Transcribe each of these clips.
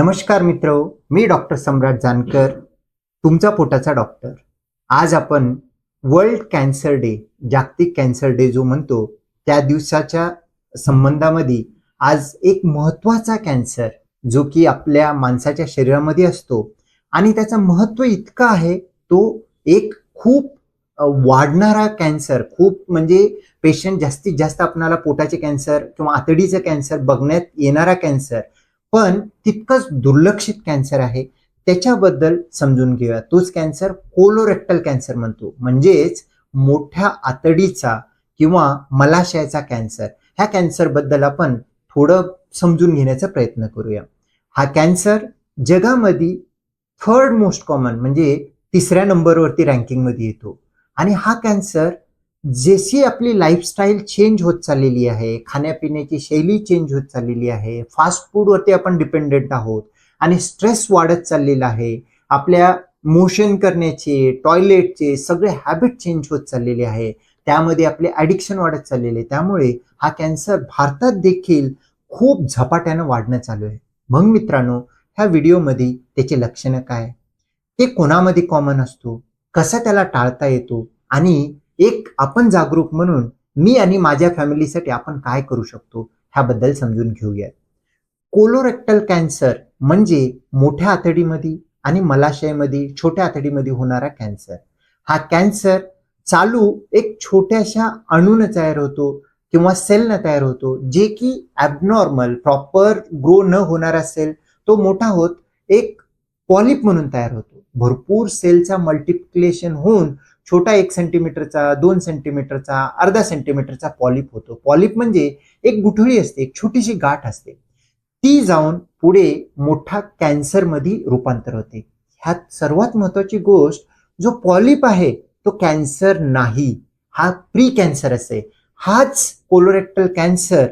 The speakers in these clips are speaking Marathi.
नमस्कार मित्र मी डॉक्टर सम्राट जानकर तुमचा पोटाचा डॉक्टर. आज आपण वर्ल्ड कॅन्सर डे जागतिक कॅन्सर डे जो म्हणतो त्या दिवसाच्या संबंधामध्ये आज एक महत्त्वाचा कॅन्सर जो की आपल्या माणसाच्या शरीरामध्ये असतो. आणि त्याचं महत्त्व इतकं आहे तो एक खूप वाढणारा कॅन्सर खूप म्हणजे पेशंट जास्तीत जास्त आपणाला पोटाचे कॅन्सर किंवा आतडीचं कॅन्सर बघण्यात येणारा कॅन्सर पण तितकंच दुर्लक्षित कॅन्सर आहे. त्याच्याबद्दल समजून घेऊया. तोच कॅन्सर कोलोरेक्टल कॅन्सर म्हणतो. म्हणजेच मोठ्या आतडीचा किंवा मलाशयाचा कॅन्सर ह्या कॅन्सरबद्दल आपण थोडं समजून घेण्याचा प्रयत्न करूया. हा कॅन्सर जगामध्ये थर्ड मोस्ट कॉमन म्हणजे तिसऱ्या नंबरवरती रँकिंगमध्ये येतो. आणि हा कॅन्सर जशी आपली लाईफस्टाईल चेंज होत चाललेली आहे खाण्यापिण्याची शैली चेंज होत चाललेली आहे फास्ट फूडवरती आपण डिपेंडेंट आहोत आणि स्ट्रेस वाढत चाललेला आहे आपल्या मोशन करण्याचे टॉयलेटचे सगळे हॅबिट चेंज होत चाललेले आहे त्यामध्ये आपले ॲडिक्शन वाढत चाललेले आहे त्यामुळे हा कॅन्सर भारतात देखील खूप झपाट्यानं वाढणं चालू आहे. मग मित्रांनो ह्या व्हिडिओमध्ये त्याचे लक्षणं काय? ते कोणामध्ये कॉमन असतो? कसा त्याला टाळता येतो? आणि एक आपण जागरूक म्हणून मी आणि माझ्या फॅमिलीसाठी आपण काय करू शकतो ह्याबद्दल समजून घेऊया कोलोरेक्टल कॅन्सर म्हणजे मोठ्या आतडीमध्ये आणि मलाशयामध्ये छोट्या आतडीमध्ये होणारा कॅन्सर हा कॅन्सर चालू एक छोट्याशा अणून तयार होतो किंवा सेलनं तयार होतो जे की ॲबनॉर्मल प्रॉपर ग्रो न होणारा सेल तो मोठा होत एक पॉलिप म्हणून तयार होतो. भरपूर सेलचा मल्टिप्लिकेशन होऊन छोटा एक सेंटीमीटरचा दोन सेंटीमीटरचा अर्धा सेंटीमीटरचा पॉलिप होतो. पॉलिप म्हणजे एक गुठळी असते एक छोटीशी गाठ असते. ती जाऊन पुढे मोठा कॅन्सरमध्ये रूपांतर होते. ह्यात सर्वात महत्वाची गोष्ट जो पॉलिप आहे तो कॅन्सर नाही. हा प्री कॅन्सर असे हाच कोलोरेक्टल कॅन्सर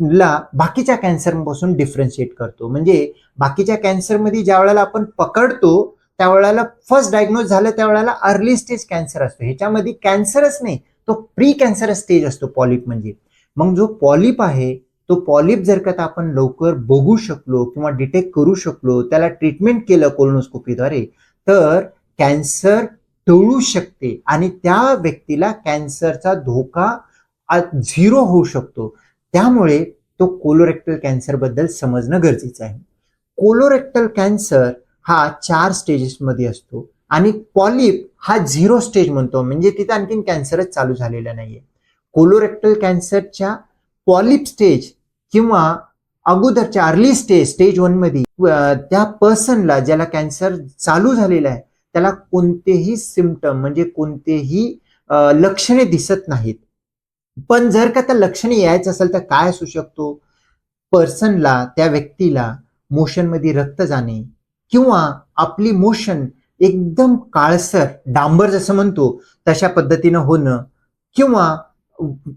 ला बाकीच्या कॅन्सरपासून डिफरन्शिएट करतो. म्हणजे बाकीच्या कॅन्सरमध्ये ज्या वेळेला आपण पकडतो त्यावेळेला फर्स्ट डायग्नोज झालं त्यावेळेला अर्ली स्टेज कॅन्सर असतो. ह्याच्यामध्ये कॅन्सरच नाही तो प्री कॅन्सर स्टेज असतो पॉलिप म्हणजे. मग जो पॉलिप आहे तो पॉलिप जर का आपण लवकर बघू शकलो किंवा डिटेक्ट करू शकलो त्याला ट्रीटमेंट केलं कोलोनोस्कोपीद्वारे तर कॅन्सर टळू शकते आणि त्या व्यक्तीला कॅन्सरचा धोका झिरो होऊ शकतो. त्यामुळे तो कोलोरेक्टल कॅन्सरबद्दल समजणं गरजेचं आहे. कोलोरेक्टल कॅन्सर हा चार स्टेजेसमध्ये असतो. आणि पॉलिप हा झिरो स्टेज म्हणतो. म्हणजे तिथं आणखीन कॅन्सरच चालू झालेला नाहीये. कोलोरेक्टल कॅन्सरच्या पॉलिप स्टेज किंवा अगोदरच्या अर्ली स्टेज स्टेज वनमध्ये त्या पर्सनला ज्याला कॅन्सर चालू झालेला आहे त्याला कोणतेही सिमटम म्हणजे कोणतेही लक्षणे दिसत नाहीत. पण जर का त्या लक्षणे यायचं असेल तर काय असू शकतो? पर्सनला त्या व्यक्तीला मोशनमध्ये रक्त जाणे किंवा आपली मोशन एकदम काळसर डांबर जसं म्हणतो तशा पद्धतीनं होणं किंवा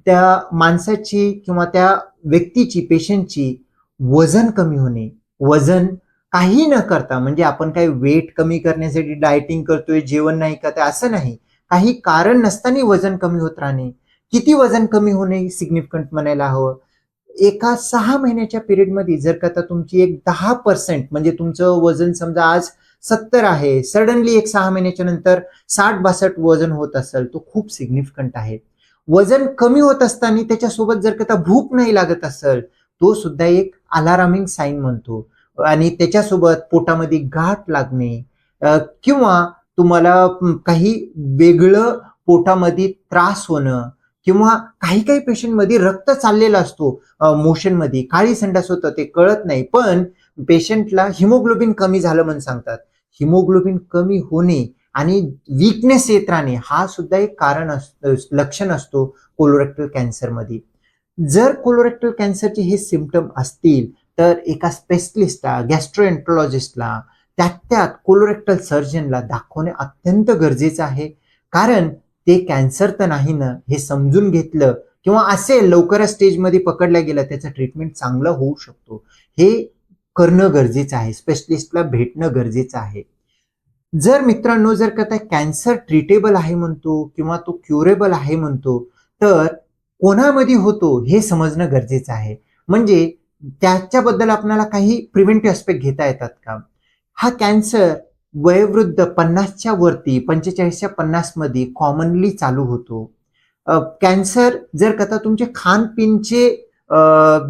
त्या माणसाची किंवा त्या व्यक्तीची पेशंटची वजन कमी होणे. वजन काही न करता म्हणजे आपण काही वेट कमी करण्यासाठी डायटिंग करतोय जेवण नाही करत असं नाही. काही कारण नसताना वजन कमी होत राहणे. किती वजन कमी होणे सिग्निफिकंट म्हणायला हवं. एका सहा महिन्याच्या पिरियडमध्ये जर का आता तुमची एक दहा पर्सेंट म्हणजे तुमचं वजन समजा आज सत्तर आहे सडनली एक सहा महिन्याच्या नंतर साठ बासष्ट वजन होत असेल तो खूप सिग्निफिकंट आहे. वजन कमी होत असताना त्याच्यासोबत जर का आता भूक नाही लागत असेल तो सुद्धा एक अलारामिंग साईन म्हणतो. आणि त्याच्यासोबत पोटामध्ये गाठ लागणे किंवा तुम्हाला काही वेगळं पोटामध्ये त्रास होणं किंवा काही काही पेशंटमध्ये रक्त चाललेला असतो मोशनमध्ये काळी संडास होतं ते कळत नाही. पण पेशंटला हिमोग्लोबिन कमी झालं म्हणून सांगतात. हिमोग्लोबिन कमी होणे आणि वीकनेस येत राहणे हा सुद्धा एक कारण अस लक्षण असतो कोलोरेक्टल कॅन्सरमध्ये जर कोलोरेक्टल कॅन्सरचे हे सिमटम असतील तर एका स्पेशलिस्टला गॅस्ट्रोएन्ट्रोलॉजिस्टला त्यात त्यात कोलोरेक्टल सर्जनला दाखवणे अत्यंत गरजेचं आहे. कारण ते कॅन्सर तर नाही ना हे समजून घेतलं किंवा असेल लवकरच स्टेजमध्ये पकडलं गेलं त्याचं ट्रीटमेंट चांगलं होऊ शकतो. हे करणं गरजेचं आहे. स्पेशलिस्टला भेटणं गरजेचं आहे. जर मित्रांनो जर का त्या कॅन्सर ट्रीटेबल आहे म्हणतो किंवा तो क्युरेबल आहे म्हणतो तर कोणामध्ये होतो हे समजणं गरजेचं आहे. म्हणजे त्याच्याबद्दल आपल्याला काही प्रिव्हेंटिव्ह ऍस्पेक्ट घेता येतात का? हा कॅन्सर वयोवृद्ध पन्नासच्या वरती पंचेचाळीसच्या पन्नासमध्ये कॉमनली चालू होतो. कॅन्सर जर का तुमचे खानपिनचे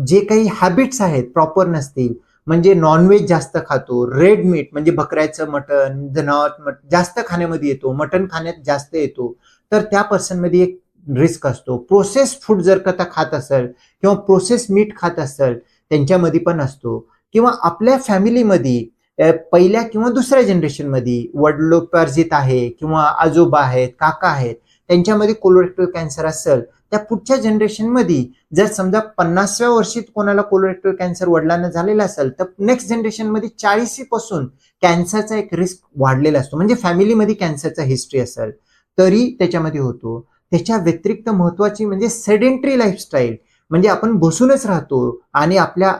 जे काही हॅबिट्स आहेत प्रॉपर नसतील म्हणजे नॉनव्हेज जास्त खातो रेड मीट म्हणजे बकऱ्याचं मटन जनावर मट जास्त खाण्यामध्ये येतो मटन खाण्यात जास्त येतो तर त्या पर्सनमध्ये एक रिस्क असतो. प्रोसेस फूड जर का खात असेल किंवा प्रोसेस मीठ खात असेल त्यांच्यामध्ये पण असतो. किंवा आपल्या फॅमिलीमध्ये पहिल्या किंवा दुसऱ्या जनरेशनमध्ये वडिलोपार्जित आहे किंवा आजोबा आहेत काका आहेत त्यांच्यामध्ये कोलोरेक्टल कॅन्सर असेल त्या पुढच्या जनरेशनमध्ये जर समजा पन्नासव्या वर्षी कोणाला कोलोरेक्टल कॅन्सर वडिलांना झालेला असेल तर नेक्स्ट जनरेशनमध्ये चाळीसी पासून कॅन्सरचा एक रिस्क वाढलेला असतो. म्हणजे फॅमिलीमध्ये कॅन्सरचा हिस्ट्री असेल तरी त्याच्यामध्ये होतो. त्याच्या व्यतिरिक्त महत्वाची म्हणजे सेडेंटरी लाईफस्टाईल म्हणजे आपण बसूनच राहतो आणि आपल्या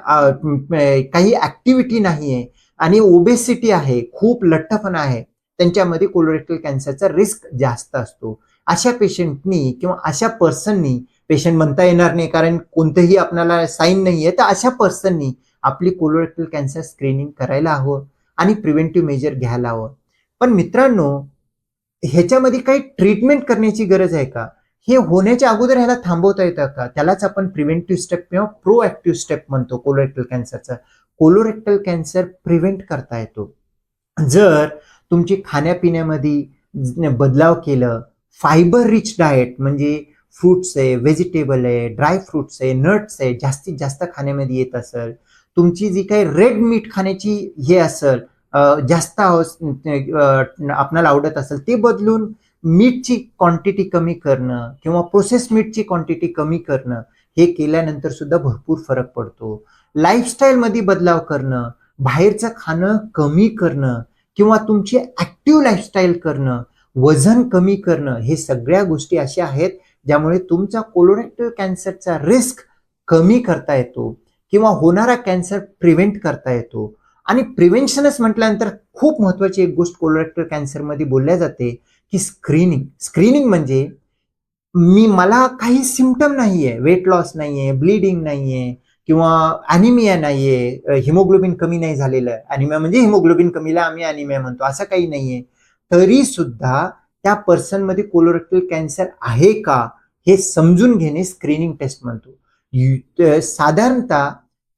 काही ऍक्टिव्हिटी नाहीये आणि ओबेसिटी आहे खूप लठ्ठपणा आहे त्यांच्यामध्ये कोलोरेक्टल कॅन्सरचा रिस्क जास्त असतो. अशा पेशंटनी किंवा अशा पर्सननी पेशंट म्हणता येणार नाही कारण कोणतंही आपल्याला साईन नाहीये तर अशा पर्सननी आपली कोलोरेक्टल कॅन्सर स्क्रीनिंग करायला हवं आणि प्रिव्हेंटिव्ह मेजर घ्यायला हवं. पण मित्रांनो ह्याच्यामध्ये काही ट्रीटमेंट करण्याची गरज आहे का? हे होण्याच्या अगोदर ह्याला थांबवता येतं का? त्यालाच आपण प्रिव्हेंटिव्ह स्टेप किंवा प्रो ऍक्टिव्ह स्टेप म्हणतो कोलोरेक्टल कॅन्सरचा कोलोरेक्टल कॅन्सर प्रिव्हेंट करता येतो. जर तुमची खाण्यापिण्यामध्ये बदलाव केलं फायबर रिच डाएट म्हणजे फ्रुट्स आहे व्हेजिटेबल आहे ड्राय फ्रुट्स आहे नट्स आहे जास्तीत जास्त खाण्यामध्ये येत असेल तुमची जी काही रेड मीठ खाण्याची हे असेल जास्त आपणाला आवडत असेल ते बदलून मीठची क्वांटिटी कमी करणं किंवा प्रोसेस मीठची क्वांटिटी कमी करणं हे केल्यानंतर सुद्धा भरपूर फरक पडतो. लाईफस्टाईलमध्ये बदलाव करणं बाहेरचं खाणं कमी करणं किंवा तुमची ऍक्टिव्ह लाईफस्टाईल करणं वजन कमी करणं हे सगळ्या गोष्टी अशा आहेत ज्यामुळे तुमचा कोलोरेक्टल कॅन्सरचा रिस्क कमी करता येतो किंवा होणारा कॅन्सर प्रिव्हेंट करता येतो. आणि प्रिव्हेन्शनच म्हटल्यानंतर खूप महत्वाची एक गोष्ट कोलोरेक्टल कॅन्सरमध्ये बोलल्या जाते की स्क्रीनिंग स्क्रीनिंग म्हणजे मी मला काही सिमटम नाहीये. वेट लॉस नाहीये ब्लिडिंग नाहीये किंवा अॅनिमिया नाहीये. हिमोग्लोबिन कमी नाही झालेलं. अॅनिमिया म्हणजे हिमोग्लोबिन कमीला आम्ही अॅनिमिया म्हणतो. असं काही नाहीये. तरी सुद्धा त्या पर्सनमध्ये कोलोरेक्टल कॅन्सर आहे का हे समजून घेणे स्क्रीनिंग टेस्ट म्हणतो. यु- साधारणतः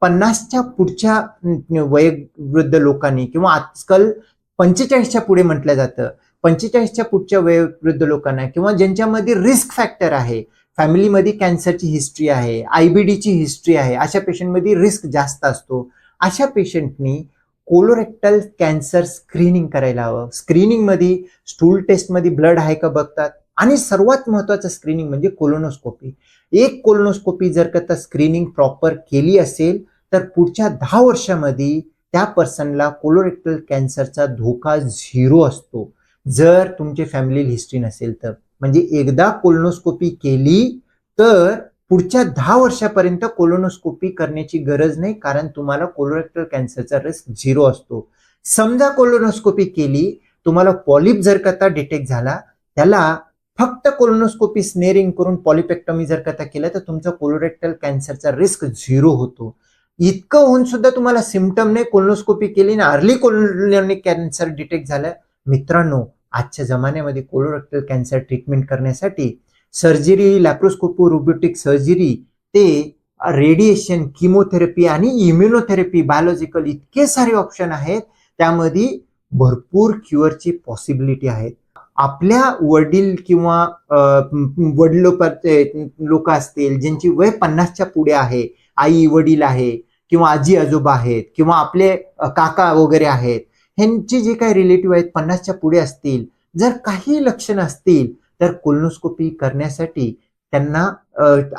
पन्नासच्या पुढच्या वयोवृद्ध लोकांनी किंवा आजकाल पंचेचाळीसच्या पुढे म्हटलं जातं. पंचेचाळीसच्या पुढच्या वयोवृद्ध लोकांना किंवा ज्यांच्यामध्ये रिस्क फॅक्टर आहे. फॅमिलीमध्ये कॅन्सरची हिस्ट्री आहे आयबीडीची हिस्ट्री आहे अशा पेशंटमध्ये रिस्क जास्त असतो. अशा पेशंटनी कोलोरेक्टल कॅन्सर स्क्रीनिंग करायला हवं. स्क्रीनिंगमध्ये स्टूल टेस्टमध्ये ब्लड आहे का बघतात? आणि सर्वात महत्वाचं स्क्रीनिंग म्हणजे कोलोनोस्कोपी एक कोलोनोस्कोपी जर का त्या स्क्रीनिंग प्रॉपर केली असेल तर पुढच्या दहा वर्षामध्ये त्या पर्सनला कोलोरेक्टल कॅन्सरचा धोका झिरो असतो. जर तुमची फॅमिली हिस्ट्री नसेल तर. म्हणजे एकदा कोलोनोस्कोपी केली तर पुढच्या दहा वर्षापर्यंत कोलोनोस्कोपी करण्याची गरज नाही कारण तुम्हाला कोलोरेक्टल कॅन्सरचा रिस्क झिरो असतो. समजा कोलोनोस्कोपी केली तुम्हाला पॉलिप जर का डिटेक्ट झाला त्याला फक्त कोलोनोस्कोपी स्नेरिंग करून पॉलिपेक्टॉमी जर का केलं तर तुमचा कोलोरेक्टल कॅन्सरचा रिस्क झिरो होतो. इतकं होऊन सुद्धा तुम्हाला सिमटम नाही कोलोनोस्कोपी केली ना अर्ली कोलोनिक कॅन्सर डिटेक्ट झालं मित्रांनो आजच्या जमान्यामध्ये कोलोरेक्टल कॅन्सर ट्रीटमेंट करण्यासाठी सर्जरी लॅप्रोस्कोपो रोबोटिक सर्जरी ते रेडिएशन किमोथेरपी आणि इम्युनोथेरपी बायोलॉजिकल इतके सारे ऑप्शन आहेत. त्यामध्ये भरपूर क्युअरची पॉसिबिलिटी आहेत. आपल्या वडील किंवा वडिलोपात लोक असतील ज्यांची वय पन्नासच्या पुढे आहे आई वडील आहे किंवा आजी आजोबा आहेत किंवा आपले काका वगैरे आहेत ह्यांचे जे काही रिलेटिव्ह आहेत पन्नासच्या पुढे असतील जर काही लक्षणं असतील तर कोलनोस्कोपी करण्यासाठी त्यांना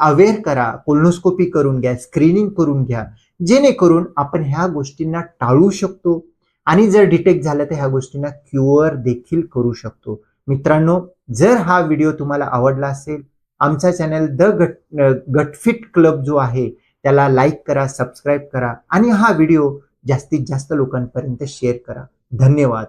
अवेअर करा कोलनोस्कोपी करून घ्या स्क्रीनिंग करून घ्या. जेणेकरून आपण ह्या गोष्टींना टाळू शकतो आणि जर डिटेक्ट झालं तर ह्या गोष्टींना क्युअर देखील करू शकतो. मित्रांनो जर हा व्हिडिओ तुम्हाला आवडला असेल आमचा चॅनल द गट गटफिट क्लब जो आहे त्याला लाईक करा सबस्क्राईब करा आणि हा व्हिडिओ जास्तीत जास्त लोकांपर्यंत शेअर करा. धन्यवाद.